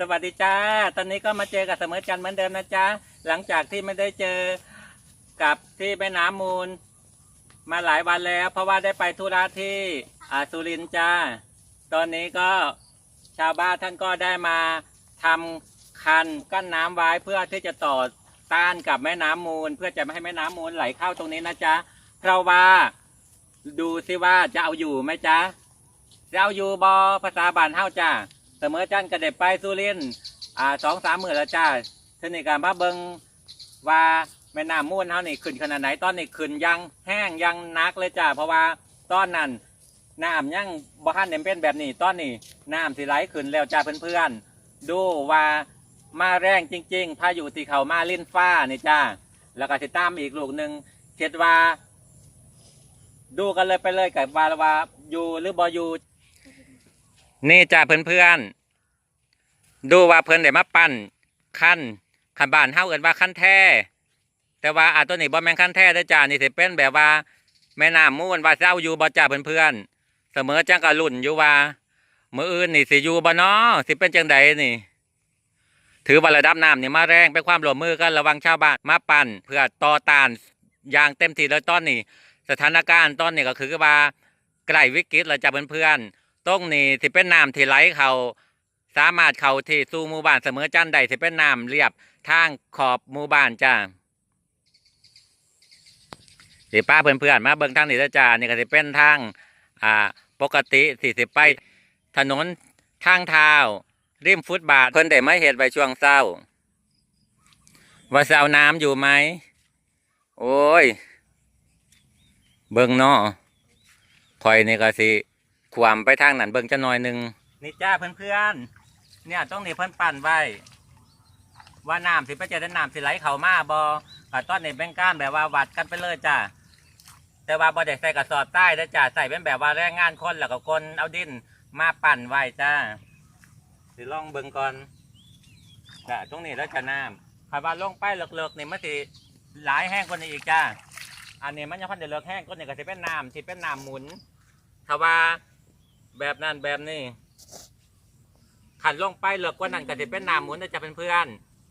สวัสดีจ้า ตอนนี้ก็มาเจอกับเสมอจันทร์เหมือนเดิมนะจ๊ะ หลังจากที่ไม่ได้เจอกับที่แม่น้ำมูล มาหลายวันแล้ว เพราะว่าได้ไปธุระที่อาสุรินจ้า ตอนนี้ก็ชาวบ้านท่านก็ได้มาทำคันกั้นน้ำไว้เพื่อที่จะต่อต้านกับแม่น้ำมูล เพื่อจะไม่ให้แม่น้ำมูลไหลเข้าตรงนี้นะจ๊ะ เพราะว่าดูสิว่าจะเอาอยู่ไหมจ๊ะจะเอาอยู่บอภาษาบ้านเฮาจ้า มอจันกระเด็บไปสุรินทร์อ่าสองสามหมื่นแล้วจ้าเทานี่การมาเบิงว่าแม่น้ำมูลเฮานี่ขึ้นขนาดไหนตอนนี้ขึ้นยังแห้งยังนักเลยจ้าเพราะว่าตอนนั้นน้ำยังบ้านเนี่ยเป็นแบบนี้ตอนนี้น้ำสิไหลขึ้นแล้วจ้าเพื่อนๆดูว่ามาแรงจริง ๆ พายุที่เขามาลิ้นฟ้านี่จ้าแล้วก็ติดตามอีกลูกหนึ่งเช็ดว่า ดูกันเลยไปเลยกับว่าว่าอยู่หรือบอยู่ นี่จ้าเพื่อนๆดูว่าเพิ่อนได้มาปั้นขั้นขันบ้านเฮาเอินว่าขั้นแท้แต่ว่าอาตัวนี้บ่แม่นขั้นแท้เด้จ้านี่สิเป็นแบบว่า แม่น้ำมูลว่าสิเจ้าอยู่บ่จ้าเพื่อนๆเสมอจังก็ลุ่นอยู่ว่ามืออื่นนี่สิอยู่บ่น้อสิเป็นจังใดนี่ ถือว่าระดับน้ำนี่มาแรงเป็นความร่วมมือกันระวังชาวบ้านมาปั่นเพื่อต่อต้านอย่างเต็มที่แล้วตอนนี้ สถานการณ์ตอนนี้ก็คือว่าใกล้วิกฤตแล้วจ้าเพื่อนๆ ตรงนี้ที่เป็นน้ำที่ไหลเขาสามารถเขาที่สู่หมู่บ้านเสมอจันได้ที่เป็นน้ำเรียบทางขอบหมู่บ้านจ้าสิป้าเพื่อนๆมาเบิ่งทางนี้เจ้านี่ก็สิเป็นทางอ่าปกติสี่สิบไปถนนทางเท้าริมฟุตบาทเพิ่นได้มาเฮ็ดไว้ช่วงเช้า ว่าจะเอาน้ำอยู่ไหม โอ้ย เบิ่งนาะข่อยนี่ก็สิ ความไปทางนั้นเบิ่งจะหน่อยหนึ่งนี่จ้าเพื่อนๆ เนี่ยต้องนี่เพิ่อนปั่นไว้ ว่าน้ำสิไปเจอได้น้ำสิไหลเข้ามาบ่ก็ตอนนี้แบ่งก้านแบบว่าวัดกันไปเลยจ้าแต่ว่าบ่ได้ใส่กระสอบใต้นะจ้าใส่เป็นแบบว่าแรงงานคนแล้วก็คนเอาดินมาปั่นไว้จ้าสิลองเบิ่งก่อนจ้าตรงนี้แล้วจะน้ำถ้าว่าลงไปเลิกๆนี่มันสิหลายแห้งกว่านี้อีกจ้าอันนี้มันยังพันเดือดเลิกแห้งก็นี่ก็สิเป็นน้ำที่เป็นน้ำหมุนถ้าว่า แบบนั้นแบบนี้ขันลงไปเลิกกว่านั้นก็จะเป็นน้ำหมุนจะเป็นเพื่อน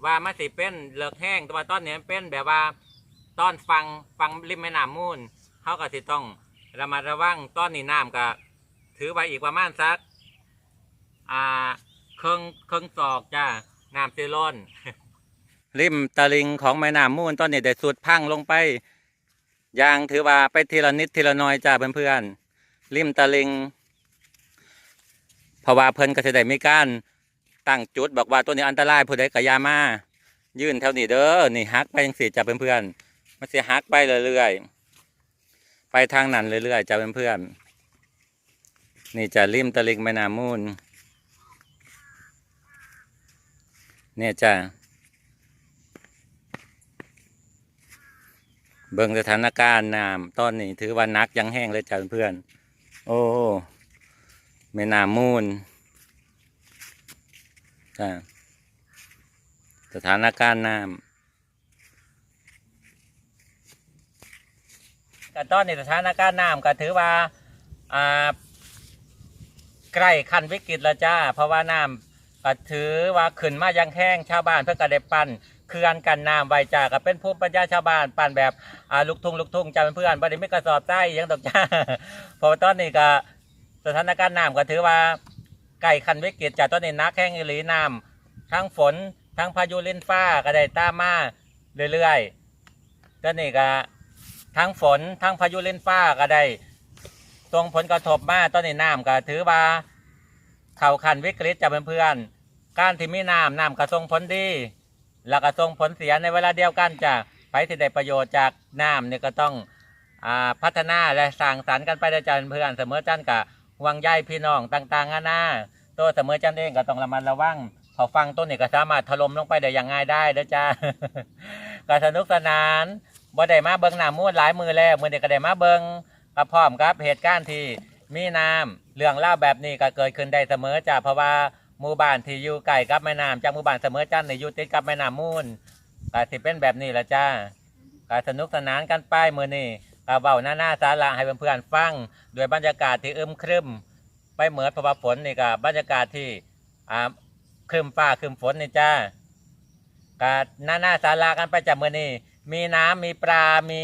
ว่ามันสิเป็นเลิกแห้งแต่ว่าตอนนี้เป็นแบบว่าตอนฟังฟังริมแม่น้ำมูลเขาก็สิต้องระมัดระวังตอนนี้น้ำก็ถือไว้อีกประมาณสักอ่าเครื่องเครื่องศอกจ้าน้ำซีล้นริมตะลิงของแม่น้ำมูลตอนนี้ได้สุดพังลงไปยางถือว่าไปทีละนิดทีละน้อยจ้าเพื่อนๆริมตะลิง เพราะว่าเพิ่นก็จะได้มีการตั้งจุดบอกว่าตัวนี้อันตรายผู้ใดก็อยามายื่นแถวนี้เด้อนี่ฮักไปจังสี่จ้าเพื่อนๆมันสิฮักไปเรื่อยๆไปทางนั้นเรื่อยๆจ้าเพื่อนๆนี่จะริมตะลิงแม่น้ำมูลเนี่ยจ้าเบิ่งสถานการณ์น้ำตอนนี้ถือว่านักยังแห้งเลยจ้าเพื่อนๆโอ้ แม่น้ำมูลจ้าสถานการณ์น้ำก็ตอนนี้สถานการณ์น้ำก็ถือว่าอ่าใกล้ขั้นวิกฤตแล้วจ้า เพราะว่าน้ำก็ถือว่าขึ้นมายังแห้งชาวบ้านเพื่อกระเด็บปั่นเขื่อนกันน้ำไว้จ้าก็เป็นภูมิปัญญาชาวบ้านปั่นแบบลูกทุ่งลูกทุ่งจ้าเพื่อนๆบ่ได้มีกระสอบใต้ยังดอกจ้าเพราะตอนนี้ก็ สถานการณ์น้ำก็ถือว่าใกล้คันวิกฤตจากตอนนี้นักแห้งอีหลีน้ำทั้งฝนทั้งพายุเลิ้นฟ้าก็ได้ตามมาเรื่อยๆตอนนี้ก็ทั้งฝนทั้งพายุเลิ้นฟ้าก็ได้ส่งผลกระทบมาตอนนี้น้ำก็ถือว่าเข่าคันวิกฤตจากเพื่อนๆการที่มีน้ำน้ำก็ส่งผลดีแล้วก็ส่งผลเสียในเวลาเดียวกันจ้ะไปที่ได้ประโยชน์จากน้ำเนี่ยก็ต้องอ่าพัฒนาและสร้างสรรค์กันไปด้วยกันเพื่อนเสมอจันกับ วังใยพี่น้องต่างๆนานาตัวเสมอจันเองก็ต้องระมัดระวังเขาฟังต้นนี่ก็สามารถถล่มลงไปได้อย่างง่ายได้เด้อจ้าก็สนุกสนานบ่ได้มาเบิ่งหน้ำมูดหลายมือแล้วมือเด็กก็ได้มาเบิ่งกับพร้อมครับเหตุการณ์ที่มีน้ำเรื่องเล่าแบบนี้ก็เกิดขึ้นได้เสมอจ้าเพราะว่าหมู่บ้านที่อยู่ใกล้กับแม่น้ำจากหมู่บ้านเสมอจันในอยู่ติดกับแม่น้ำมูลก็สิเป็นแบบนี้ละจ้าก็สนุกสนานกันไปมือนี่ กาเบาหน้าหน้าสาระให้เพื่อนๆฟังด้วยบรรยากาศที่อึมครึมไปเหมือนพราะฝนนี่ก็บรรยากาศที่อ่าคืมฟ้าคืมฝนนี่จ้าก็หน้าหน้าสารากันไปจากเมื่อนี้มีน้ำมีปลา มี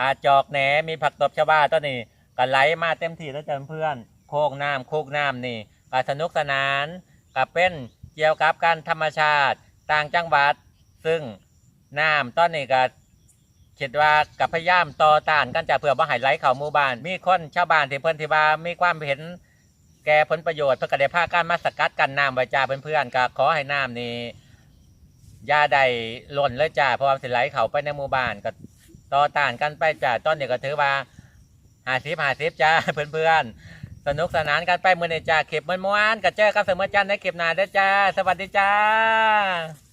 อาจอกแหนมีผักตบชวาต้นนี้ก็ไหลมาเต็มที่แล้วจ้ะเพื่อนโคกน้ำโคกน้ำนี่ก็สนุกสนานก็เป็นเกี่ยวกับการธรรมชาติต่างจังหวัด ซึ่งน้ำต้นนี้ก็ คิดว่ากับพยายามต่อต้านกันจะเพื่อบ่ให้ไหลเขาหมู่บ้าน มีคนชาวบ้านที่เพิ่อนที่ว่ามีความเห็นแก่ผลประโยชน์เพื่อกระเดพาการมาสกัดกันน้ำไว้จ้าเพื่อนๆก็ขอให้น้ำนี่ยาใดหล่นเลยจ้าเพราะว่าสิไหลเขาไปในหมู่บ้านก็ต่อต้านกันไปจ้าต้นนี้ก็ถือว่าหาสิบหาสิบจ้าเพื่อนๆสนุกสนานกันไปเมื่อนี้จ้าเก็บมันม้วนกับเจอกันเสมอจันในเก็บนาเด้จ้า สวัสดีจ้า